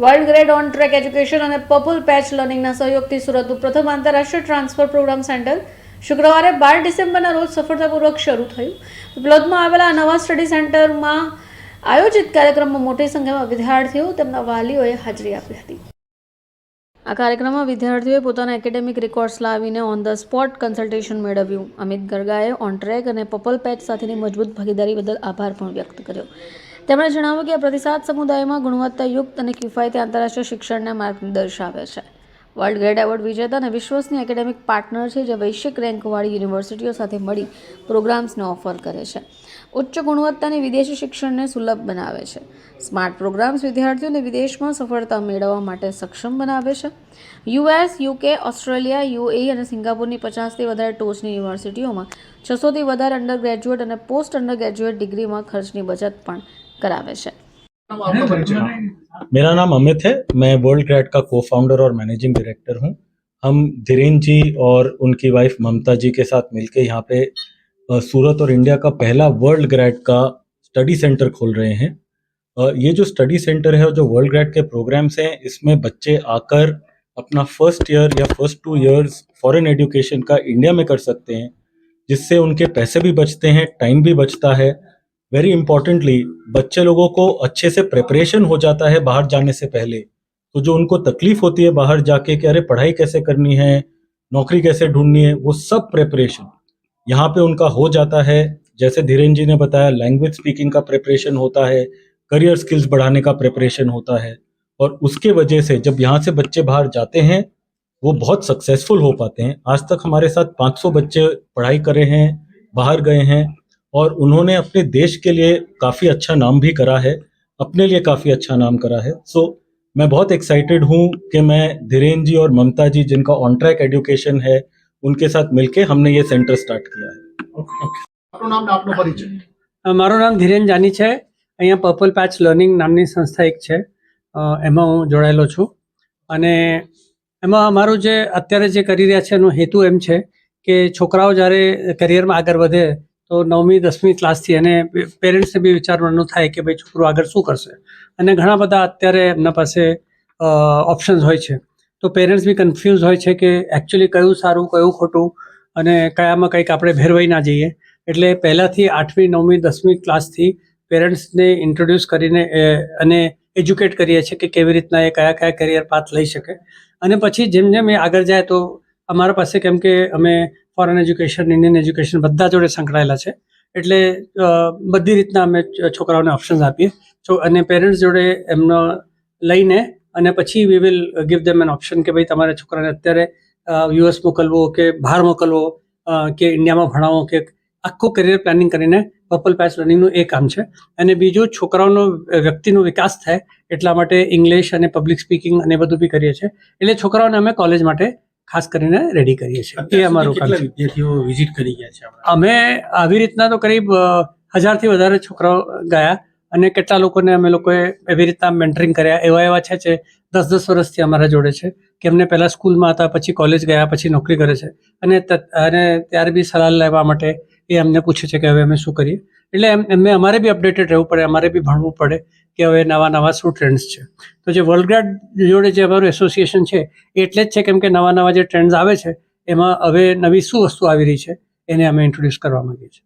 World Grade On Track Education અને Purple Patch લર્નિંગના સહયોગથી સુરતનું પ્રથમ આંતરરાષ્ટ્રીય ટ્રાન્સફર પ્રોગ્રામ સેન્ટર શુક્રવારે બાર ડિસેમ્બરના રોજ સફળતાપૂર્વક શરૂ થયું. ઉપલબ્ધમાં આવેલા નવા સ્ટડી સેન્ટરમાં આયોજિત કાર્યક્રમમાં મોટી સંખ્યામાં વિદ્યાર્થીઓ તેમના વાલીઓએ હાજરી આપી હતી. આ કાર્યક્રમમાં વિદ્યાર્થીઓએ પોતાના એકેડેમિક રેકોર્ડ્સ લાવીને ઓન ધ સ્પોટ કન્સલ્ટેશન મેળવ્યું. અમિત ગરગાએ ઓન ટ્રેક અને પર્પલ પેચ સાથેની મજબૂત ભાગીદારી બદલ આભાર પણ વ્યક્ત કર્યો. તેમણે જણાવ્યું કે પ્રતિસાદ સમુદાયમાં ગુણવત્તાયુક્ત અને કિફાયતી આંતરરાષ્ટ્રીય શિક્ષણને માર્ગ દર્શાવે છે. વર્લ્ડ ગ્રેડ એવોર્ડ વિજેતા અને વિશ્વસનીય એકેડેમિક પાર્ટનર છે, જે વૈશ્વિક રેન્કવાળી યુનિવર્સિટીઓ સાથે મળી પ્રોગ્રામ્સને ઓફર કરે છે. ઉચ્ચ ગુણવત્તાની વિદેશી શિક્ષણને સુલભ બનાવે છે. સ્માર્ટ પ્રોગ્રામ્સ વિદ્યાર્થીઓને વિદેશમાં સફળતા મેળવવા માટે સક્ષમ બનાવે છે. યુએસ, યુકે, ઓસ્ટ્રેલિયા યુએ અને સિંગાપુરની પચાસથી વધારે ટોચની યુનિવર્સિટીઓમાં છસોથી વધારે અંડર ગ્રેજ્યુએટ અને પોસ્ટ અંડર ગ્રેજ્યુએટ ડિગ્રીમાં ખર્ચની બચત પણ કરાવે છે आपका परिचय मेरा नाम अमित है मैं वर्ल्ड ग्रैड का को फाउंडर और मैनेजिंग डायरेक्टर हूँ हम धीरेन जी और उनकी वाइफ ममता जी के साथ मिलकर यहाँ पे अ, सूरत और इंडिया का पहला वर्ल्ड ग्रैड का स्टडी सेंटर खोल रहे हैं अ, ये जो स्टडी सेंटर है और जो वर्ल्ड ग्रैड के प्रोग्राम्स हैं इसमें बच्चे आकर अपना फर्स्ट ईयर या first two years foreign education का इंडिया में कर सकते हैं जिससे उनके पैसे भी बचते हैं टाइम भी बचता है वेरी इंपॉर्टेंटली बच्चे लोगों को अच्छे से प्रिपरेशन हो जाता है बाहर जाने से पहले। तो जो उनको तकलीफ़ होती है बाहर जाके कि अरे पढ़ाई कैसे करनी है, नौकरी कैसे ढूंढनी है, वो सब प्रिपरेशन यहाँ पे उनका हो जाता है, जैसे धीरेन जी ने बताया लैंग्वेज स्पीकिंग का प्रिपरेशन होता है करियर स्किल्स बढ़ाने का प्रिपरेशन होता है। और उसके वजह से जब यहाँ से बच्चे बाहर जाते हैं, वो बहुत सक्सेसफुल हो पाते हैं। आज तक हमारे साथ 500 बच्चे पढ़ाई करे हैं, बाहर गए हैं और उन्होंने अपने देश के लिए काफ़ी अच्छा नाम भी करा है अपने लिए काफ़ी अच्छा नाम करा है सो मैं बहुत एक्साइटेड हूँ कि मैं धीरेन जी और ममता जी जिनका ऑन ट्रैक एजुकेशन है उनके साथ मिलके हमने ये सेंटर स्टार्ट किया है આપણું નામ ને આપનો પરિચય અ, મારું નામ ધીરેન જાની છે અહીંયા પર્પલ પેચ લર્નિંગ નામની સંસ્થા એક છે અ, એમાં હું જોડાયેલો છું અને એમાં અમારું જે અત્યારે જે કરી રહ્યા છે એનો હેતુ એમ છે કે છોકરાઓ જ્યારે કરિયરમાં આગળ વધે તો નવમી, દસમી ક્લાસથી અને પેરેન્ટ્સને બી વિચારવાનું થાય કે ભાઈ છોકરો આગળ શું કરશે? અને ઘણા બધા અત્યારે એમના પાસે ઓપ્શન્સ હોય છે. તો પેરેન્ટ્સ બી કન્ફ્યુઝ હોય છે કે એકચ્યુઅલી કયું સારું, કયું ખોટું અને કયામાં કંઈક આપણે ભેરવાઈ ના જઈએ. એટલે પહેલાંથી આઠમી, નવમી, દસમી ક્લાસથી પેરેન્ટ્સને ઇન્ટ્રોડ્યુસ કરીને અને એજ્યુકેટ કરીએ છીએ કે કેવી રીતના એ કયા કયા કરિયર પાથ લઈ શકે. અને પછી જેમ જેમ એ આગળ જાય તો અમારા પાસે કેમ કે અમે ફોરેન એજ્યુકેશન ઇન્ડિયન એજ્યુકેશન બધા જોડે સંકળાયેલા છે. એટલે બધી રીતના અમે છોકરાઓને ઓપ્શન્સ આપીએ. છો અને પેરેન્ટ્સ જોડે એમનો લઈને અને પછી we will give them an option કે ભાઈ તમારે છોકરાને અત્યારે યુએસ મોકલવો કે બહાર મોકલવો કે ઇન્ડિયામાં ભણાવો કે આખું કરિયર પ્લાનિંગ કરીને પર્પલ પેચ લર્નિંગનું એ કામ છે. અને બીજું, છોકરાઓનો વ્યક્તિનો વિકાસ થાય એટલા માટે ઇંગ્લિશ અને પબ્લિક સ્પીકિંગ અને બધું બી કરીએ છીએ. એટલે છોકરાઓને અમે કોલેજ માટે ખાસ કરીને રેડી કરીએ છીએ. એ અમારું કામ વિદ્યાર્થીઓ વિઝિટ કરી ગયા છે અમે આવી રીતના તો કરીબ હજારથી વધારે છોકરાઓ ગયા અને કેટલા લોકોને અમે લોકોએ એવી રીતના મેન્ટરિંગ કર્યા એવા એવા છે જે દસ દસ વર્ષથી અમારા જોડે છે કે એમને પહેલાં સ્કૂલમાં હતા પછી કોલેજ ગયા પછી નોકરી કરે છે. અને અને ત્યારે બી સલાહ લેવા માટે એ અમને પૂછે છે કે હવે અમે શું કરીએ? એટલે એમ, એમને અમારે બી અપડેટેડ રહેવું પડે, અમારે બી ભણવું પડે કે હવે નવા નવા શું ટ્રેન્ડ્સ છે. તો જે વર્લ્ડ ગ્રાડ જોડે જે અમારું એસોસિએશન છે એટલે જ છે કેમ કે નવા નવા જે ટ્રેન્ડ્સ આવે છે, એમાં હવે નવી શું વસ્તુ આવી રહી છે, એને અમે ઇન્ટ્રોડ્યુસ કરવા માગીએ છીએ.